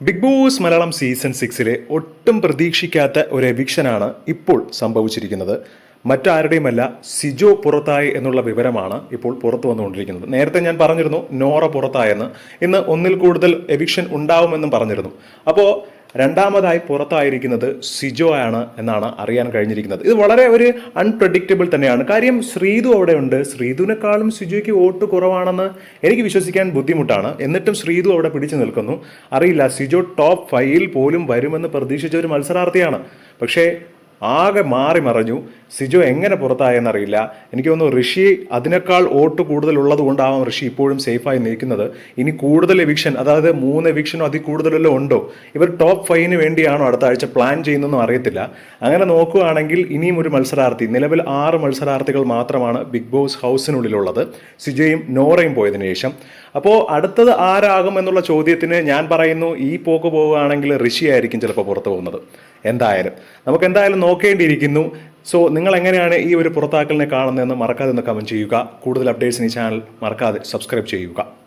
Big Boss Malayalam season സിക്സിലെ ഒട്ടും പ്രതീക്ഷിക്കാത്ത ഒരു എവിക്ഷനാണ് ഇപ്പോൾ സംഭവിച്ചിരിക്കുന്നത്. മറ്റാരുടെയുമല്ല സിജോ പുറത്തായി എന്നുള്ള വിവരമാണ് ഇപ്പോൾ പുറത്തു വന്നുകൊണ്ടിരിക്കുന്നത്. നേരത്തെ ഞാൻ പറഞ്ഞിരുന്നു നോറ പുറത്തായെന്ന്. ഇന്ന് ഒന്നിൽ കൂടുതൽ എവിക്ഷൻ ഉണ്ടാവുമെന്നും പറഞ്ഞിരുന്നു. അപ്പോൾ രണ്ടാമതായി പുറത്തായിരിക്കുന്നത് സിജോ ആണ് എന്നാണ് അറിയാൻ കഴിഞ്ഞിരിക്കുന്നത്. ഇത് വളരെ ഒരു അൺപ്രഡിക്റ്റബിൾ തന്നെയാണ്. കാര്യം ശ്രീതു അവിടെ ഉണ്ട് ശ്രീതുവിനെക്കാളും സിജോയ്ക്ക് വോട്ട് കുറവാണെന്ന് എനിക്ക് വിശ്വസിക്കാൻ ബുദ്ധിമുട്ടാണ്. എന്നിട്ടും ശ്രീതു അവിടെ പിടിച്ചു നിൽക്കുന്നു. അറിയില്ല സിജോ ടോപ്പ് ഫൈവിൽ പോലും വരുമെന്ന് പ്രതീക്ഷിച്ച ഒരു മത്സരാർത്ഥിയാണ്. പക്ഷേ ആകെ മാറി മറിഞ്ഞു. സിജോ എങ്ങനെ പുറത്തായെന്നറിയില്ല. എനിക്ക് തോന്നുന്നു ഋഷി അതിനേക്കാൾ വോട്ട് കൂടുതൽ ഉള്ളത് കൊണ്ടാവാം ഋഷി ഇപ്പോഴും സേഫായി നിൽക്കുന്നത്. ഇനി കൂടുതൽ എവിക്ഷൻ അതായത് മൂന്ന് എവിക്ഷനോ അതിൽ കൂടുതലല്ലോ ഉണ്ടോ? ഇവർ ടോപ്പ് ഫൈവിന് വേണ്ടിയാണോ അടുത്ത ആഴ്ച പ്ലാൻ ചെയ്യുന്നതെന്നും അറിയത്തില്ല. അങ്ങനെ നോക്കുകയാണെങ്കിൽ ഇനിയും ഒരു മത്സരാർത്ഥി നിലവിൽ ആറ് മത്സരാർത്ഥികൾ മാത്രമാണ് ബിഗ് ബോസ് ഹൗസിനുള്ളിലുള്ളത് സിജോയും നോറയും പോയതിനു ശേഷം. അപ്പോൾ അടുത്തത് ആരാകും എന്നുള്ള ചോദ്യത്തിന് ഞാൻ പറയുന്നു ഈ പോക്ക് പോവുകയാണെങ്കിൽ ഋഷിയായിരിക്കും ചിലപ്പോൾ പുറത്തു പോകുന്നത്. എന്തായാലും. നമുക്ക് എന്തായാലും നോക്കേണ്ടിയിരിക്കുന്നു. സോ നിങ്ങൾ എങ്ങനെയാണ് ഈ ഒരു പുറത്താക്കലിനെ കാണുന്നതെന്ന് മറക്കാതെ ഒന്ന് കമന്റ് ചെയ്യുക. കൂടുതൽ അപ്ഡേറ്റ്സിന് ഈ ചാനൽ മറക്കാതെ സബ്സ്ക്രൈബ് ചെയ്യുക.